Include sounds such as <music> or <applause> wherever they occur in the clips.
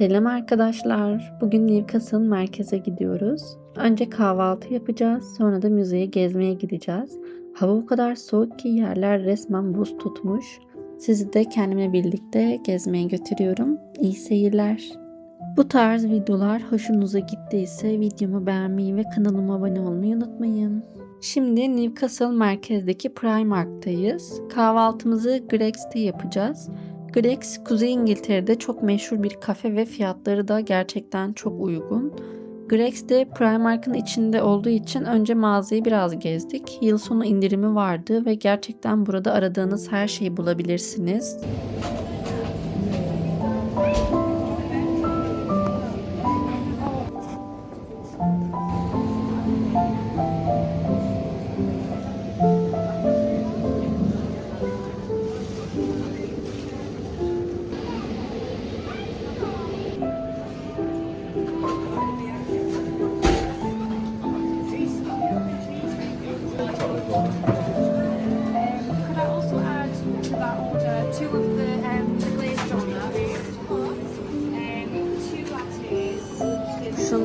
Selam arkadaşlar. Bugün Newcastle merkeze gidiyoruz. Önce kahvaltı yapacağız. Sonra da müzeye gezmeye gideceğiz. Hava o kadar soğuk ki yerler resmen buz tutmuş. Sizi de kendimle birlikte gezmeye götürüyorum. İyi seyirler. Bu tarz videolar hoşunuza gittiyse videomu beğenmeyi ve kanalıma abone olmayı unutmayın. Şimdi Newcastle merkezdeki Primark'tayız. Kahvaltımızı Greggs'te yapacağız. Greggs, Kuzey İngiltere'de çok meşhur bir kafe ve fiyatları da gerçekten çok uygun. Greggs de Primark'ın içinde olduğu için önce mağazayı biraz gezdik. Yıl sonu indirimi vardı ve gerçekten burada aradığınız her şeyi bulabilirsiniz.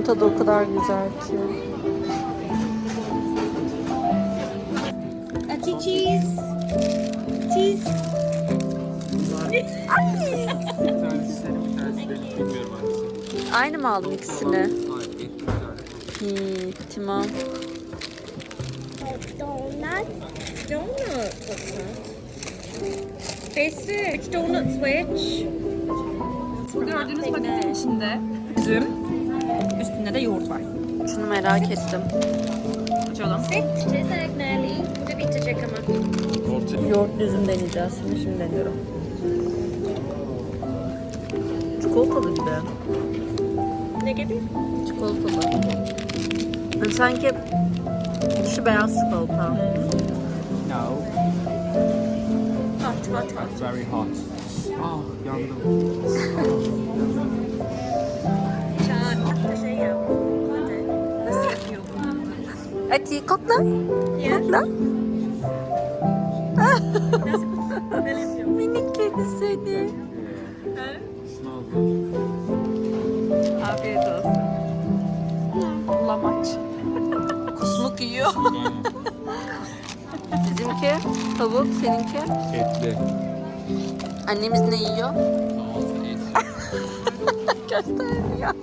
Tadı o kadar güzel ki. a tea cheese, cheese. Aynı mı aldın ikisini? Hmm, tamam. Donut. Donut. Donut's which? Bu gördüğünüz paketin içinde üzüm, üstünde de yoğurt var. Şunu merak ettim. Açalım. Bu da bitecek ama. Yoğurt üzüm deneyeceğiz şimdi. Şimdi deniyorum. Çikolatalı gibi. Ne gibi? Çikolatalı. Yani sanki dışı beyaz çikolata. No. Hot, hot, hot. Very hot. Ah, yandım. <laughs> Hadi kokla. Kokla. <laughs> Minik kedi seni. Afiyet olsun. Bulamaç. Kusmuk yiyor. Bizimki tavuk, seninki. Etli. Annemiz ne yiyor? Göstermiyor.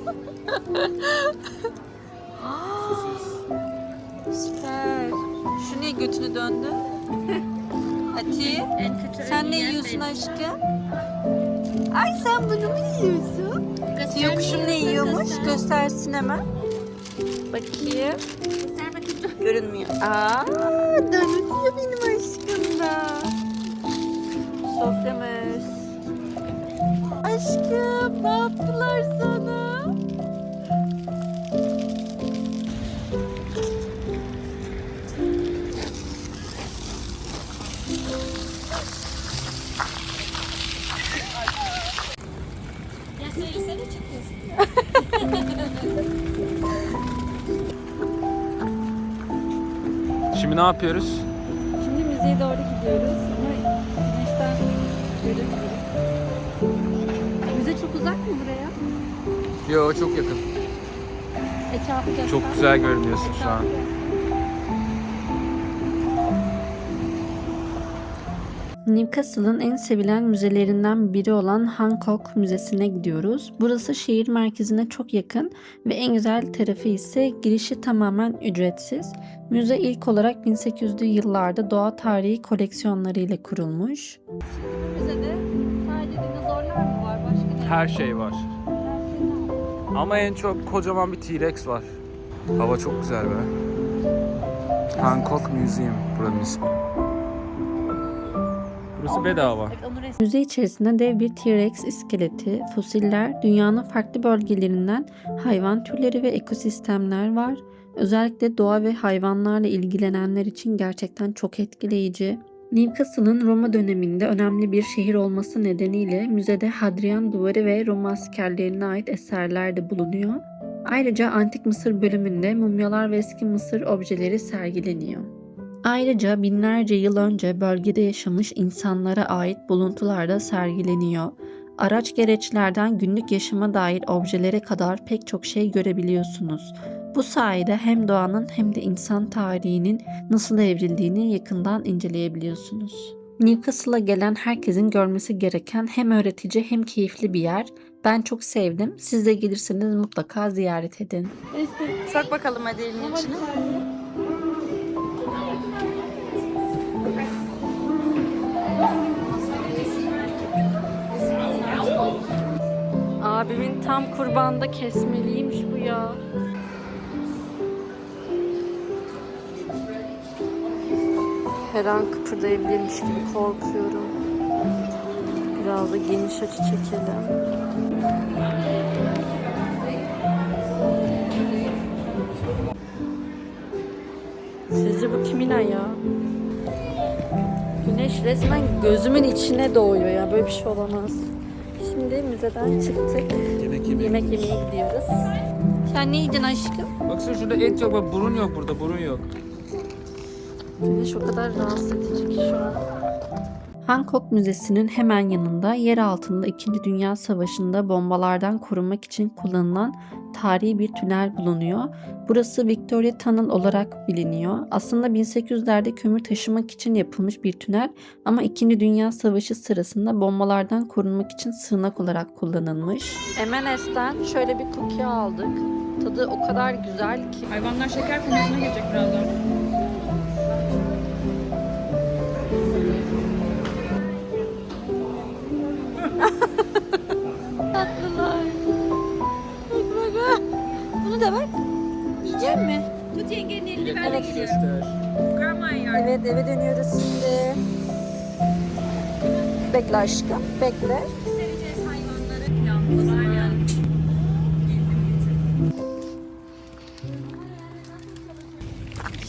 <laughs> Süper. Şu niye götünü döndü? <laughs> Ati, sen ne yiyorsun aşkım? Ay sen bunu mu yiyorsun? Yokuşum ne yiyormuş? Göstersin hemen. Bakayım. Görünmüyor. Aa, dönüyor benim aşkım da. Soframız. Aşkım ne yaptılar sana? Ya söylesene çıkıyorsun. Şimdi ne yapıyoruz? Şimdi müzeye doğru gidiyoruz ama güneşten görünmüyor. Müze çok uzak mı buraya? Yo çok yakın. Etrafı göster. Çok güzel görünüyorsun şu an. Newcastle'ın en sevilen müzelerinden biri olan Hancock Müzesi'ne gidiyoruz. Burası şehir merkezine çok yakın ve en güzel tarafı ise girişi tamamen ücretsiz. Müze ilk olarak 1800'lü yıllarda doğa tarihi koleksiyonlarıyla kurulmuş. Müzede sadece dinozorlar mı var? Başka Her şey var. Ama en çok kocaman bir T-Rex var. Hava çok güzel be. Hancock Museum buranın ismi. Burası bedava. Müze içerisinde dev bir T-Rex iskeleti, fosiller, dünyanın farklı bölgelerinden hayvan türleri ve ekosistemler var. Özellikle doğa ve hayvanlarla ilgilenenler için gerçekten çok etkileyici. Newcastle'ın Roma döneminde önemli bir şehir olması nedeniyle müzede Hadrian Duvarı ve Roma askerlerine ait eserler de bulunuyor. Ayrıca Antik Mısır bölümünde mumyalar ve eski Mısır objeleri sergileniyor. Ayrıca binlerce yıl önce bölgede yaşamış insanlara ait buluntular da sergileniyor. Araç gereçlerden günlük yaşama dair objelere kadar pek çok şey görebiliyorsunuz. Bu sayede hem doğanın hem de insan tarihinin nasıl evrildiğini yakından inceleyebiliyorsunuz. Newcastle'a gelen herkesin görmesi gereken hem öğretici hem keyifli bir yer. Ben çok sevdim. Siz de gelirseniz mutlaka ziyaret edin. Sak bakalım hadi elinin içine. Abimin tam kurbanda kesmeliymiş bu ya. Her an kıpırdayabilirmiş gibi korkuyorum. Biraz da geniş açı çekelim. Sizce bu kimin ayağı? Güneş resmen gözümün içine doğuyor ya. Böyle bir şey olamaz. Şimdi müzeden çıktık. Yemek Yemek yemeye gidiyoruz. Sen ne yedin aşkım? Baksana şurada et yok bak burun yok burada burun yok. Güneş o kadar rahatsız edici ki şu an. Hancock Müzesi'nin hemen yanında yer altında 2. Dünya Savaşı'nda bombalardan korunmak için kullanılan tarihi bir tünel bulunuyor. Burası Victoria Tunnel olarak biliniyor. Aslında 1800'lerde kömür taşımak için yapılmış bir tünel ama 2. Dünya Savaşı sırasında bombalardan korunmak için sığınak olarak kullanılmış. M&S'ten şöyle bir cookie aldık. Tadı o kadar güzel ki. Hayvanlar şeker konusuna gelecek birazdan. Bekle aşkım. Bekle.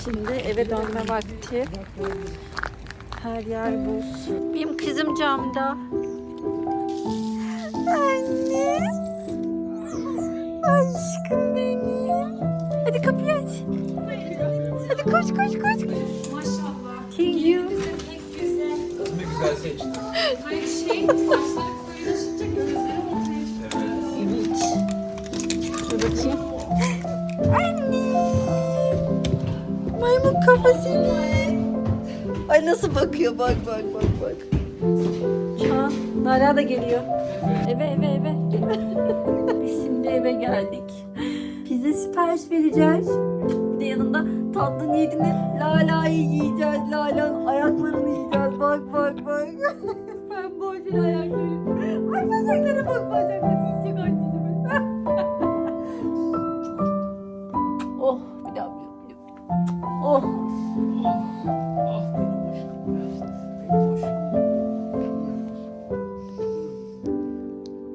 Şimdi eve dönme vakti. Her yer buz. Benim kızım camda. Anne. Aşkım benim. Hadi kapıyı aç. Hadi koş koş koş. Seçtin. Hayır şey çıkıyor. Dur bakayım. Anne. Maymun kafa seni. Ay nasıl bakıyor bak bak bak bak. Çağan, Nara da geliyor. Eve eve eve. Biz şimdi eve geldik. Pizza sipariş vereceğiz. Bir de yanında tatlı niyetine Lala'yı yiyeceğiz. Lala'nın ayaklarını yiyeceğiz. Bak bak <laughs> ben boşuna ayaklarını. Ay bacaklara bak bacakları yiyecek anneciğim. <laughs> oh bir daha bir daha. Oh.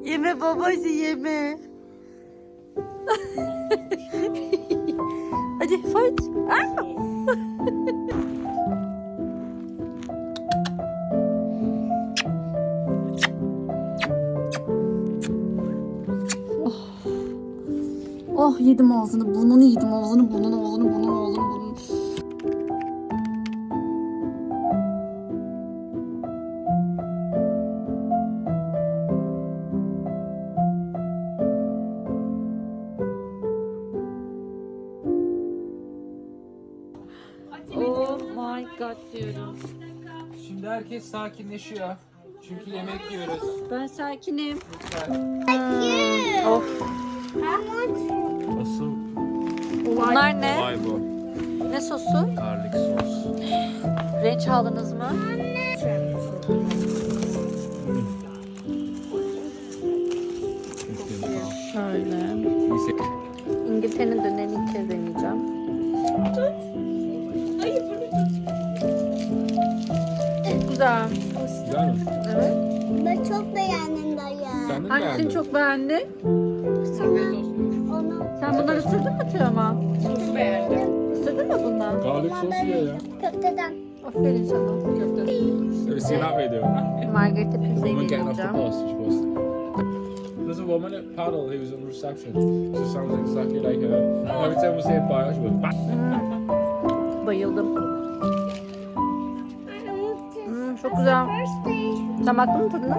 Yeme babası yeme. <laughs> Hadi fight. Ah! Oh yedim ağzını, burnunu yedim ağzını, burnunu, ağzını, burnunu, ağzını, burnunu. Oh my god diyorum. Şimdi herkes sakinleşiyor. Çünkü yemek yiyoruz. Ben sakinim. Lütfen. Of. Asıl Bunlar ne? olay bu. Ne sosu? Garlic sos. Renç aldınız mı? Şöyle. Neyse. İngiltere'nin dönerini ilk kez deneyeceğim. Güzel. Güzel mi? Evet. Ben çok beğendim dayı. Sen de mi Hangisini beğendin? çok beğendin? Mı Teoman? Çok beğendim. Isırdın mı bundan? Garlic sos yiyor ya. köfteden. Aferin sana. Have you seen that video? Margarita pizzayı Woman getting off the bus. She was. There's a woman at Paddle who was on reception. She sounds exactly like her. Every time we say bye, she goes back. Bayıldım. Hmm, çok güzel. Sen baktın mı tadına?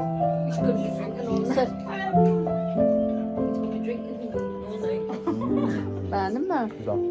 Beğendin mi? Güzel.